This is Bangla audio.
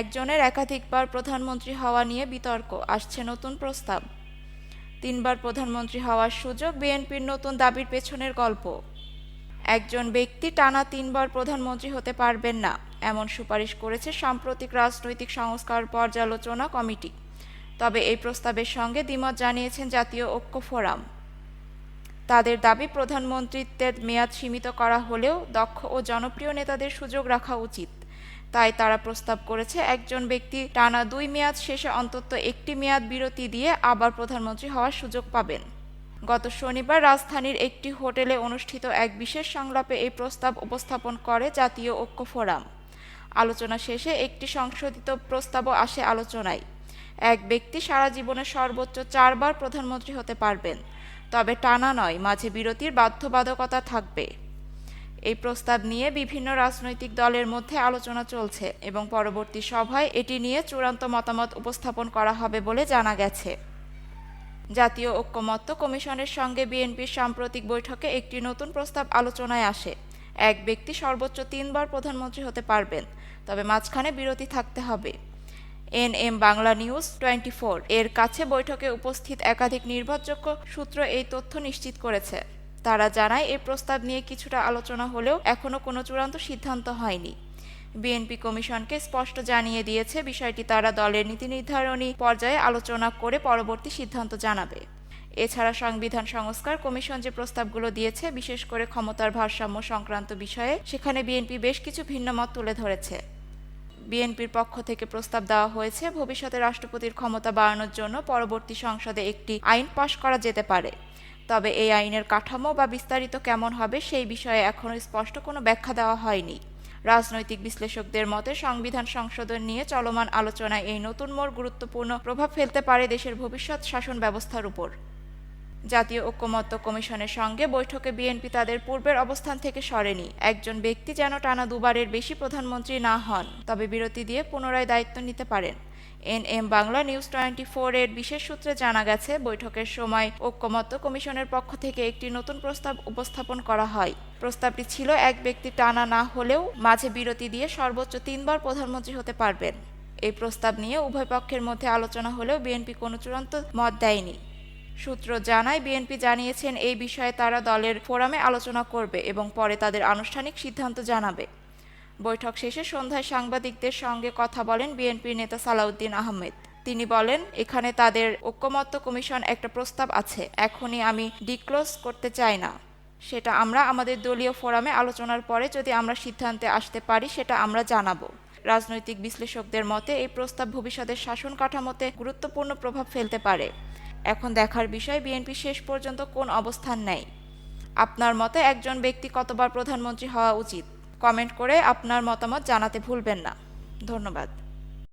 একজনের একাধিকবার প্রধানমন্ত্রী হওয়া নিয়ে বিতর্ক, আসছে নতুন প্রস্তাব। তিনবার প্রধানমন্ত্রী হওয়ার সুযোগ বিএনপির নতুন দাবির পেছনের গল্প। একজন ব্যক্তি টানা তিনবার প্রধানমন্ত্রী হতে পারবেন না, এমন সুপারিশ করেছে সাম্প্রতিক রাজনৈতিক সংস্কার পর্যালোচনা কমিটি। তবে এই প্রস্তাবের সঙ্গে দ্বিমত জানিয়েছেন জাতীয় ঐক্য ফোরাম। তাদের দাবি, প্রধানমন্ত্রিত্বের মেয়াদ সীমিত করা হলেও দক্ষ ও জনপ্রিয় নেতাদের সুযোগ রাখা উচিত। তাই তারা প্রস্তাব করেছে, একজন ব্যক্তি টানা দুই মেয়াদ শেষে অন্তত একটি মেয়াদ বিরতি দিয়ে আবার প্রধানমন্ত্রী হওয়ার সুযোগ পাবেন। গত শনিবার রাজধানীর একটি হোটেলে অনুষ্ঠিত এক বিশেষ সংলাপে এই প্রস্তাব উপস্থাপন করে জাতীয় ঐক্য ফোরাম। আলোচনা শেষে একটি সংশোধিত প্রস্তাবও আসে আলোচনায়। এক ব্যক্তি সারা জীবনে সর্বোচ্চ চারবার প্রধানমন্ত্রী হতে পারবেন, তবে টানা নয়, মাঝে বিরতির বাধ্যবাধকতা থাকবে। এই প্রস্তাব নিয়ে বিভিন্ন রাজনৈতিক দলের মধ্যে আলোচনা চলছে এবং পরবর্তী সভায় এটি নিয়ে চূড়ান্ত মতামত উপস্থাপন করা হবে বলে জানা গেছে। জাতীয় ঐক্যমত্য কমিশনের সঙ্গে বিএনপির সাম্প্রতিক বৈঠকে একটি নতুন প্রস্তাব আলোচনায় আসে। এক ব্যক্তি সর্বোচ্চ তিনবার প্রধানমন্ত্রী হতে পারবেন, তবে মাঝখানে বিরতি থাকতে হবে। N M Bangla news twenty এর কাছে বৈঠকে উপস্থিত একাধিক নির্ভরযোগ্য সূত্র এই তথ্য নিশ্চিত করেছে। তারা জানায় এই প্রস্তাব নিয়ে কিছুটা আলোচনা হলেও এখনও কোনো চূড়ান্ত সিদ্ধান্ত হয়নি। বিএনপি কমিশনকে স্পষ্ট জানিয়ে দিয়েছে, বিষয়টি তারা দলের নীতি নির্ধারণী পর্যায়ে আলোচনা করে পরবর্তী সিদ্ধান্ত জানাবে। এছাড়া সংবিধান সংস্কার কমিশন যে প্রস্তাবগুলো দিয়েছে, বিশেষ করে ক্ষমতার ভারসাম্য সংক্রান্ত বিষয়ে, সেখানে বিএনপি বেশ কিছু ভিন্ন মত তুলে ধরেছে। বিএনপির পক্ষ থেকে প্রস্তাব দেওয়া হয়েছে, ভবিষ্যতে রাষ্ট্রপতির ক্ষমতা বাড়ানোর জন্য পরবর্তী সংসদে একটি আইন পাশ করা যেতে পারে। তবে এই আইনের কাঠামো বা বিস্তারিত কেমন হবে সেই বিষয়ে এখনও স্পষ্ট কোনো ব্যাখ্যা দেওয়া হয়নি। রাজনৈতিক বিশ্লেষকদের মতে সংবিধান সংশোধন নিয়ে চলমান আলোচনায় এই নতুন মোড় গুরুত্বপূর্ণ প্রভাব ফেলতে পারে দেশের ভবিষ্যৎ শাসন ব্যবস্থার উপর। জাতীয় ঐক্যমত্য কমিশনের সঙ্গে বৈঠকে বিএনপি তাদের পূর্বের অবস্থান থেকে সরেনি। একজন ব্যক্তি যেন টানা দুবারের বেশি প্রধানমন্ত্রী না হন, তবে বিরতি দিয়ে পুনরায় দায়িত্ব নিতে পারেন। N M Bangla news twenty four এর বিশেষ সূত্রে জানা গেছে, বৈঠকের সময় ঐক্যমত্য কমিশনের পক্ষ থেকে একটি নতুন প্রস্তাব উপস্থাপন করা হয়। প্রস্তাবটি ছিল, এক ব্যক্তি টানা না হলেও মাঝে বিরতি দিয়ে সর্বোচ্চ তিনবার প্রধানমন্ত্রী হতে পারবেন। এই প্রস্তাব নিয়ে উভয় পক্ষের মধ্যে আলোচনা হলেও বিএনপি কোনো চূড়ান্ত মত দেয়নি। সূত্র জানায়, বিএনপি জানিয়েছেন এই বিষয়ে তারা দলের ফোরামে আলোচনা করবে এবং পরে তাদের আনুষ্ঠানিক সিদ্ধান্ত জানাবে। বৈঠক শেষে সন্ধ্যায় সাংবাদিকদের সঙ্গে কথা বলেন বিএনপির নেতা সালাউদ্দিন আহমেদ। তিনি বলেন, এখানে তাদের ঐক্যমত্য কমিশন একটা প্রস্তাব আছে, এখনই আমি ডিক্লোজ করতে চাই না। সেটা আমরা আমাদের দলীয় ফোরামে আলোচনার পরে যদি আমরা সিদ্ধান্তে আসতে পারি, সেটা আমরা জানাব। রাজনৈতিক বিশ্লেষকদের মতে, এই প্রস্তাব ভবিষ্যতের শাসন কাঠামোতে গুরুত্বপূর্ণ প্রভাব ফেলতে পারে। এখন দেখার বিষয় বিএনপি শেষ পর্যন্ত কোন অবস্থান নেয় আপনার মতে একজন ব্যক্তি কতবার প্রধানমন্ত্রী হওয়া উচিত? কমেন্ট করে আপনার মতামত জানাতে ভুলবেন না। ধন্যবাদ।